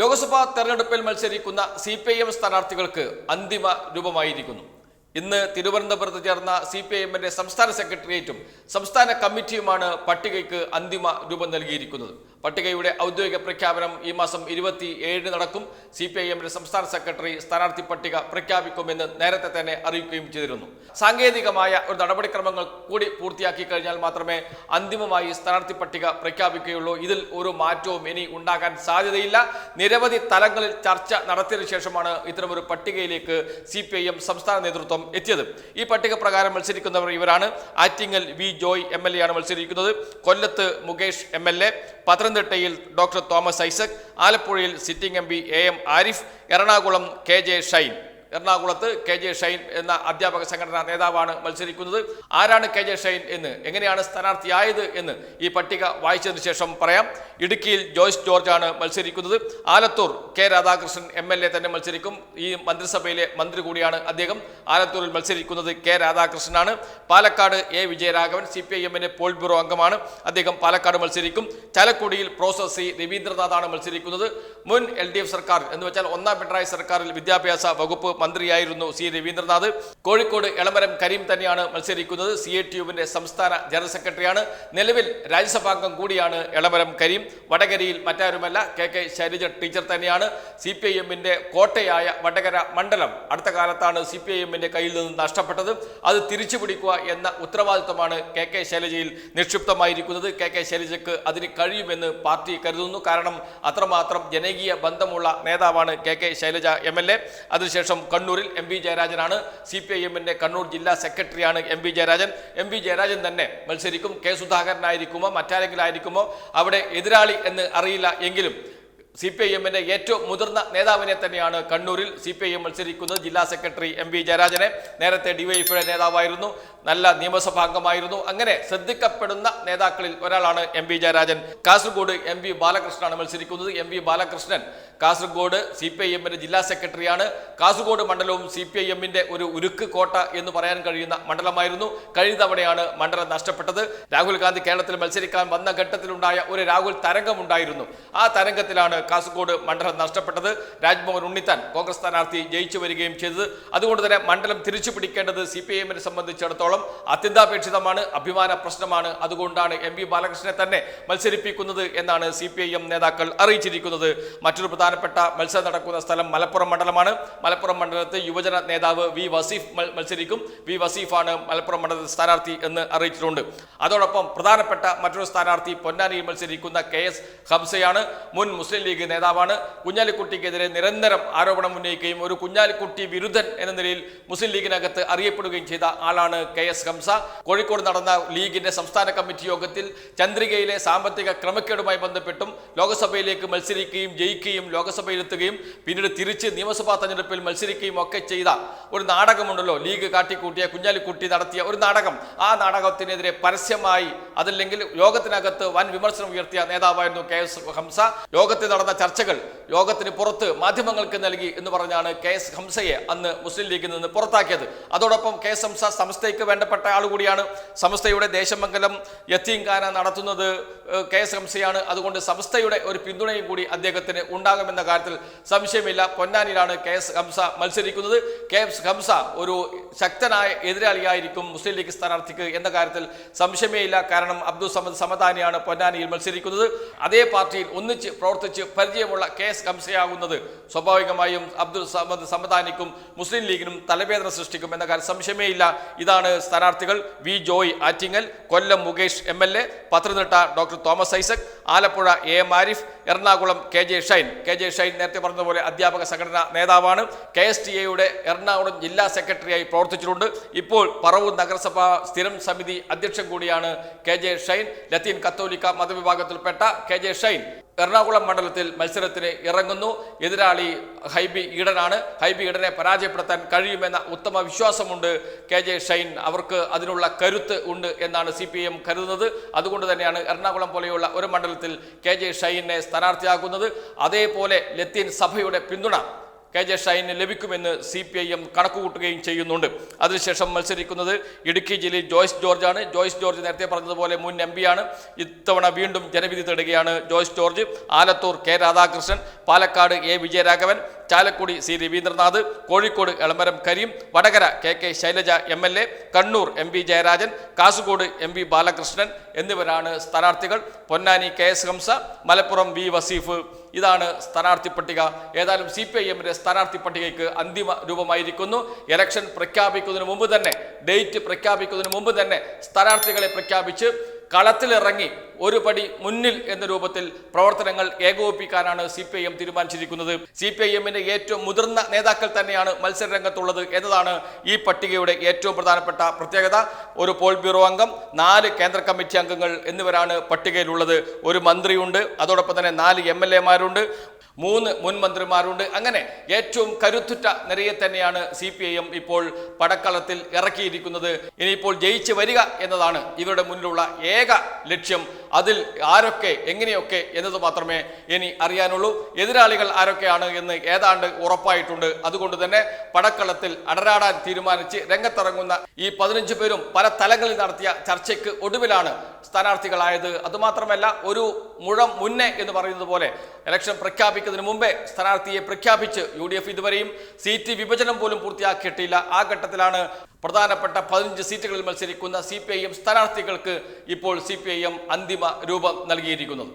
ലോക്സഭാ തെരഞ്ഞെടുപ്പിൽ മത്സരിക്കുന്ന C P I M സ്ഥാനാർത്ഥികൾക്ക് അന്തിമ രൂപമായിരിക്കുന്നു. ഇന്ന് തിരുവനന്തപുരത്ത് ചേർന്ന സി പി ഐ എമ്മിന്റെ സംസ്ഥാന സെക്രട്ടേറിയറ്റും സംസ്ഥാന കമ്മിറ്റിയുമാണ് പട്ടികയ്ക്ക് അന്തിമ രൂപം നൽകിയിരിക്കുന്നത്. പട്ടികയുടെ ഔദ്യോഗിക പ്രഖ്യാപനം ഈ മാസം ഇരുപത്തി ഏഴിന് നടക്കും. സി പി ഐ എമ്മിന്റെ സംസ്ഥാന സെക്രട്ടറി സ്ഥാനാർത്ഥി പട്ടിക പ്രഖ്യാപിക്കുമെന്ന് നേരത്തെ തന്നെ അറിയിക്കുകയും ചെയ്തിരുന്നു. സാങ്കേതികമായ ഒരു നടപടിക്രമങ്ങൾ കൂടി പൂർത്തിയാക്കി കഴിഞ്ഞാൽ മാത്രമേ അന്തിമമായി സ്ഥാനാർത്ഥി പട്ടിക പ്രഖ്യാപിക്കുകയുള്ളൂ. ഇതിൽ ഒരു മാറ്റവും ഇനി ഉണ്ടാകാൻ സാധ്യതയില്ല. നിരവധി തലങ്ങളിൽ ചർച്ച നടത്തിയതിനു ശേഷമാണ് ഇത്തരമൊരു പട്ടികയിലേക്ക് സി പി ഐ എം സംസ്ഥാന നേതൃത്വം എത്തിയത്. ഈ പട്ടിക പ്രകാരം മത്സരിക്കുന്നവർ ഇവരാണ്. Attingal V Joy M L A ആണ് മത്സരിക്കുന്നത്. കൊല്ലത്ത് മുകേഷ് എം എൽ എ പത്തനംതിട്ടയിൽ ഡോക്ടർ തോമസ് ഐസക് ആലപ്പുഴയിൽ sitting M A M Arif Ernakulam K J Shine. എറണാകുളത്ത് കെ ജെ ഷൈൻ എന്ന അധ്യാപക സംഘടനാ നേതാവാണ് മത്സരിക്കുന്നത്. ആരാണ് കെ ജെ ഷൈൻ എന്ന്? എങ്ങനെയാണ് സ്ഥാനാർത്ഥിയായത് എന്ന് ഈ പട്ടിക വായിച്ചതിന് ശേഷം പറയാം. ഇടുക്കിയിൽ ജോയ്സ് ജോർജ് ആണ് മത്സരിക്കുന്നത്. Alathur K Radhakrishnan M L A തന്നെ മത്സരിക്കും. ഈ മന്ത്രിസഭയിലെ മന്ത്രി കൂടിയാണ് അദ്ദേഹം. ആലത്തൂരിൽ മത്സരിക്കുന്നത് K രാധാകൃഷ്ണനാണ്. Palakkad A Vijayaraghavan C P I എമ്മിന്റെ പോൾ ബ്യൂറോ അംഗമാണ്. അദ്ദേഹം പാലക്കാട് മത്സരിക്കും. ചാലക്കുടിയിൽ പ്രൊഫസർ സി രവീന്ദ്രനാഥാണ് മത്സരിക്കുന്നത്. മുൻ എൽ ഡി എഫ് സർക്കാർ എന്ന് വെച്ചാൽ ഒന്നാം പിണറായി സർക്കാരിൽ വിദ്യാഭ്യാസ വകുപ്പ് മന്ത്രിയായിരുന്നു സി രവീന്ദ്രനാഥ്. കോഴിക്കോട് എളമരം കരീം തന്നെയാണ് മത്സരിക്കുന്നത്. സി എ ടി യുവിന്റെ സംസ്ഥാന ജനറൽ സെക്രട്ടറിയാണ്. നിലവിൽ രാജ്യസഭാംഗം കൂടിയാണ് എളമരം കരീം. വടകരയിൽ മറ്റാരുമല്ല കെ കെ ശൈലജ ടീച്ചർ തന്നെയാണ്. സി പി ഐ എമ്മിന്റെ കോട്ടയായ വടകര മണ്ഡലം അടുത്ത കാലത്താണ് സി പി ഐ എമ്മിന്റെ കയ്യിൽ നിന്ന് നഷ്ടപ്പെട്ടത്. അത് തിരിച്ചു പിടിക്കുക എന്ന ഉത്തരവാദിത്തമാണ് കെ കെ ശൈലജയിൽ നിക്ഷിപ്തമായിരിക്കുന്നത്. കെ കെ ശൈലജയ്ക്ക് അതിന് കഴിയുമെന്ന് പാർട്ടി കരുതുന്നു. കാരണം അത്രമാത്രം ജനകീയ ബന്ധമുള്ള നേതാവാണ് K K Shailaja M L A. അതിനുശേഷം കണ്ണൂരിൽ എം വി ജയരാജനാണ്. സി പി ഐ എമ്മിന്റെ കണ്ണൂർ ജില്ലാ സെക്രട്ടറിയാണ് M V Jayarajan. M V Jayarajan തന്നെ മത്സരിക്കും. കെ സുധാകരനായിരിക്കുമോ മറ്റാരെങ്കിലും ആയിരിക്കുമോ അവിടെ എതിരാളി എന്ന് അറിയില്ല എങ്കിലും സി പി ഐ എമ്മിന്റെ ഏറ്റവും മുതിർന്ന നേതാവിനെ തന്നെയാണ് കണ്ണൂരിൽ സി പി ഐ എം മത്സരിക്കുന്നത് ജില്ലാ സെക്രട്ടറി എം വി ജയരാജനെ. നേരത്തെ ഡിവൈഎഫ്ഐയുടെ നേതാവായിരുന്നു. നല്ല നിയമസഭാംഗമായിരുന്നു. അങ്ങനെ ശ്രദ്ധിക്കപ്പെടുന്ന നേതാക്കളിൽ ഒരാളാണ് M V Jayarajan. Kasaragod M V ബാലകൃഷ്ണനാണ് മത്സരിക്കുന്നത്. M V Balakrishnan Kasaragod C P I എമ്മിന്റെ ജില്ലാ സെക്രട്ടറിയാണ്. കാസർഗോഡ് മണ്ഡലവും സി പി ഐ എമ്മിന്റെ ഒരു ഉരുക്ക് കോട്ട എന്ന് പറയാൻ കഴിയുന്ന മണ്ഡലമായിരുന്നു. കഴിഞ്ഞ തവണയാണ് മണ്ഡലം നഷ്ടപ്പെട്ടത്. രാഹുൽ ഗാന്ധി കേരളത്തിൽ മത്സരിക്കാൻ വന്ന ഘട്ടത്തിലുണ്ടായ ഒരു രാഹുൽ തരംഗമുണ്ടായിരുന്നു. ആ തരംഗത്തിലാണ് കാസർഗോഡ് മണ്ഡലം നഷ്ടപ്പെട്ടത്. രാജ്മോഹൻ ഉണ്ണിത്താൻ കോൺഗ്രസ് സ്ഥാനാർത്ഥി ജയിച്ചു വരികയും ചെയ്തത്. അതുകൊണ്ട് തന്നെ മണ്ഡലം തിരിച്ചു പിടിക്കേണ്ടത് സി പി എമ്മിനെ സംബന്ധിച്ചിടത്തോളം അത്യന്താപേക്ഷിതമാണ് അഭിമാന പ്രശ്നമാണ്. അതുകൊണ്ടാണ് എം വി ബാലകൃഷ്ണനെ തന്നെ മത്സരിപ്പിക്കുന്നത് എന്നാണ് സി പി ഐ എം നേതാക്കൾ അറിയിച്ചിരിക്കുന്നത്. മറ്റൊരു പ്രധാനപ്പെട്ട മത്സരം നടക്കുന്ന സ്ഥലം മലപ്പുറം മണ്ഡലമാണ്. മലപ്പുറം മണ്ഡലത്തെ യുവജന നേതാവ് വി വസീഫ് മത്സരിക്കും. വി വസീഫാണ് മലപ്പുറം മണ്ഡലത്തിൽ സ്ഥാനാർത്ഥി എന്ന് അറിയിച്ചിട്ടുണ്ട്. അതോടൊപ്പം പ്രധാനപ്പെട്ട മറ്റൊരു സ്ഥാനാർത്ഥി പൊന്നാനിയിൽ മത്സരിക്കുന്ന കെ എസ് ഹംസയാണ്. മുൻ മുസ്ലിം ലീഗ് നേതാവാണ്. കുഞ്ഞാലിക്കുട്ടിക്കെതിരെ നിരന്തരം ആരോപണം ഉന്നയിക്കുകയും ഒരു കുഞ്ഞാലിക്കുട്ടി വിരുദ്ധൻ എന്ന നിലയിൽ മുസ്ലിം ലീഗിനകത്ത് അറിയപ്പെടുകയും ചെയ്ത ആളാണ് കെ എസ് ഹംസ കോഴിക്കോട് നടന്ന ലീഗിന്റെ സംസ്ഥാന കമ്മിറ്റി യോഗത്തിൽ ചന്ദ്രികയിലെ സാമ്പത്തിക ക്രമക്കേടുമായി ബന്ധപ്പെട്ടും ലോക്സഭയിലേക്ക് മത്സരിക്കുകയും ജയിക്കുകയും ലോക്സഭയിലെത്തുകയും പിന്നീട് തിരിച്ച് നിയമസഭാ തെരഞ്ഞെടുപ്പിൽ മത്സരിക്കുകയും ഒക്കെ ചെയ്ത ഒരു നാടകമുണ്ടല്ലോ. ലീഗ് കാട്ടിക്കൂട്ടിയ കുഞ്ഞാലിക്കുട്ടി നടത്തിയ ഒരു നാടകം. ആ നാടകത്തിനെതിരെ പരസ്യമായി അതല്ലെങ്കിൽ യോഗത്തിനകത്ത് വൻ വിമർശനം ഉയർത്തിയ നേതാവായിരുന്നു കെ എസ് ഹംസ. യോഗത്തിൽ നടന്ന ചർച്ചകൾ യോഗത്തിന് പുറത്ത് മാധ്യമങ്ങൾക്ക് നൽകി എന്ന് പറഞ്ഞാണ് കെ എസ് ഹംസയെ അന്ന് മുസ്ലിം ലീഗിൽ നിന്ന് പുറത്താക്കിയത്. അതോടൊപ്പം കെ എസ് ഹംസ സംസ്ഥയ്ക്ക് വേണ്ടപ്പെട്ട ആൾ കൂടിയാണ് സമസ്തയുടെ ദേശമംഗലം യത്തീംഖാന നടത്തുന്നത് കെ എസ് ഹംസയാണ്. അതുകൊണ്ട് സംസ്ഥയുടെ ഒരു പിന്തുണയും കൂടി അദ്ദേഹത്തിന് ഉണ്ടാകുമെന്ന കാര്യത്തിൽ സംശയമില്ല. പൊന്നാനിയിലാണ് കെ എസ് ഹംസ മത്സരിക്കുന്നത്. കെ എസ് ഹംസ ഒരു ശക്തനായ എതിരാളിയായിരിക്കും മുസ്ലിം ലീഗ് സ്ഥാനാർത്ഥിക്ക് എന്ന കാര്യത്തിൽ സംശയമേ ഇല്ല. കാരണം അബ്ദുൾ സമദ് സമദാനിയാണ് പൊന്നാനിയിൽ മത്സരിക്കുന്നത്. അതേ പാർട്ടിയിൽ ഒന്നിച്ച് പ്രവർത്തിച്ച് പരിചയമുള്ള കെ എസ് ഹംസയാകുന്നത് സ്വാഭാവികമായും അബ്ദുൾ സമദ് സമദാനിക്കും മുസ്ലിം ലീഗിനും തലവേദന സൃഷ്ടിക്കും എന്ന കാര്യം സംശയമേ ഇല്ല ഇതാണ് സ്ഥാനാർത്ഥികൾ V Joy Attingal Kollam Mukesh M L A Pathanamthitta doctor Thomas Isaac Alappuzha A M Arif Ernakulam K J Shine. K J Shine നേരത്തെ പറഞ്ഞതുപോലെ അധ്യാപക സംഘടനാ നേതാവാണ്. കെ എസ് ടി എയുടെ എറണാകുളം ജില്ലാ സെക്രട്ടറിയായി പ്രവർത്തിച്ചിട്ടുണ്ട്. ഇപ്പോൾ പറവൂർ നഗരസഭ സ്ഥിരം സമിതി അധ്യക്ഷൻ കൂടിയാണ് കെ ജെ ഷൈൻ ലത്തീൻ കത്തോലിക്ക മതവിഭാഗത്തിൽപ്പെട്ട കെ ജെ ഷൈൻ. എറണാകുളം മണ്ഡലത്തിൽ മത്സരത്തിന് ഇറങ്ങുന്നു. എതിരാളി ഹൈബി ഈഡനാണ്. ഹൈബി ഈഡനെ പരാജയപ്പെടുത്താൻ കഴിയുമെന്ന ഉത്തമ വിശ്വാസമുണ്ട് കെ ജെ ഷൈൻ. അവർക്ക് അതിനുള്ള കരുത്ത് ഉണ്ട് എന്നാണ് സി പി എം കരുതുന്നത്. അതുകൊണ്ട് തന്നെയാണ് എറണാകുളം പോലെയുള്ള ഒരു മണ്ഡലത്തിൽ കെ ജെ ഷൈനെ സ്ഥാനാർത്ഥിയാക്കുന്നത്. അതേപോലെ ലത്തീൻ സഭയുടെ പിന്തുണ കെ ജെ ഷൈന് ലഭിക്കുമെന്ന് സി പി ഐ എം കണക്കുകൂട്ടുകയും ചെയ്യുന്നുണ്ട്. അതിനുശേഷം മത്സരിക്കുന്നത് ഇടുക്കി ജില്ലയിൽ ജോയ്സ് ജോർജാണ്. ജോയ്സ് ജോർജ് നേരത്തെ പറഞ്ഞതുപോലെ മുൻ എം ആണ്. ഇത്തവണ വീണ്ടും ജനവിധി തേടുകയാണ് Joyce George. Alathur K Radhakrishnan. Palakkad A Vijayaraghavan. Chalakudy C Ravindranath Kozhikode Elamaram Kareem Vadakara K K Shailaja M L A Kannur M V Jayarajan Kasaragod M V Balakrishnan എന്നിവരാണ് സ്ഥാനാർത്ഥികൾ. Ponnani K S Hamza Malappuram V Vaseef. ഇതാണ് സ്ഥാനാർത്ഥി പട്ടിക. ഏതായാലും C P I എമ്മിന്റെ സ്ഥാനാർത്ഥി പട്ടികയ്ക്ക് അന്തിമ രൂപമായിരിക്കുന്നു. ഇലക്ഷൻ പ്രഖ്യാപിക്കുന്നതിന് മുമ്പ് തന്നെ ഡേറ്റ് പ്രഖ്യാപിക്കുന്നതിന് മുമ്പ് തന്നെ സ്ഥാനാർത്ഥികളെ പ്രഖ്യാപിച്ച് കളത്തിലിറങ്ങി ഒരു പടി മുന്നിൽ എന്ന രൂപത്തിൽ പ്രവർത്തനങ്ങൾ ഏകോപിപ്പിക്കാനാണ് സി പി ഐ എം തീരുമാനിച്ചിരിക്കുന്നത്. സി പി ഐ എമ്മിന്റെ ഏറ്റവും മുതിർന്ന നേതാക്കൾ തന്നെയാണ് മത്സര രംഗത്തുള്ളത് എന്നതാണ് ഈ പട്ടികയുടെ ഏറ്റവും പ്രധാനപ്പെട്ട പ്രത്യേകത. ഒരു പോൾ ബ്യൂറോ അംഗം നാല് കേന്ദ്ര കമ്മിറ്റി അംഗങ്ങൾ എന്നിവരാണ് പട്ടികയിലുള്ളത്. ഒരു മന്ത്രിയുണ്ട് അതോടൊപ്പം തന്നെ നാല് എം എൽ എമാരുണ്ട് മൂന്ന് മുൻ മന്ത്രിമാരുണ്ട്. അങ്ങനെ ഏറ്റവും കരുത്തുറ്റ നിരയെ തന്നെയാണ് സി പി ഐ എം ഇപ്പോൾ പടക്കളത്തിൽ ഇറക്കിയിരിക്കുന്നത്. ഇനിയിപ്പോൾ ജയിച്ചു വരിക എന്നതാണ് ഇവരുടെ മുന്നിലുള്ള ഏക ലക്ഷ്യം. അതിൽ ആരൊക്കെ എങ്ങനെയൊക്കെ എന്നത് മാത്രമേ ഇനി അറിയാനുള്ളൂ. എതിരാളികൾ ആരൊക്കെയാണ് എന്ന് ഏതാണ്ട് ഉറപ്പായിട്ടുണ്ട്. അതുകൊണ്ട് തന്നെ പടക്കളത്തിൽ അടരാടാൻ തീരുമാനിച്ച് രംഗത്തിറങ്ങുന്ന ഈ പതിനഞ്ച് പേരും പല തലങ്ങളിൽ നടത്തിയ ചർച്ചയ്ക്ക് ഒടുവിലാണ് സ്ഥാനാർത്ഥികളായത്. അതുമാത്രമല്ല ഒരു മുഴം മുന്നേ എന്ന് പറയുന്നത് പോലെ ഇലക്ഷൻ പ്രഖ്യാപിക്കുന്നതിന് മുമ്പേ സ്ഥാനാർത്ഥിയെ പ്രഖ്യാപിച്ച് യു ഡി എഫ് ഇതുവരെയും സീറ്റ് വിഭജനം പോലും പൂർത്തിയാക്കിയിട്ടില്ല. ആ ഘട്ടത്തിലാണ് പ്രധാനപ്പെട്ട പതിനഞ്ച് സീറ്റുകളിൽ മത്സരിക്കുന്ന സി പി ഐ എം സ്ഥാനാർത്ഥികൾക്ക് ഇപ്പോൾ സി പി ഐ എം അന്തിമ രൂപം നൽകിയിരിക്കുന്നത്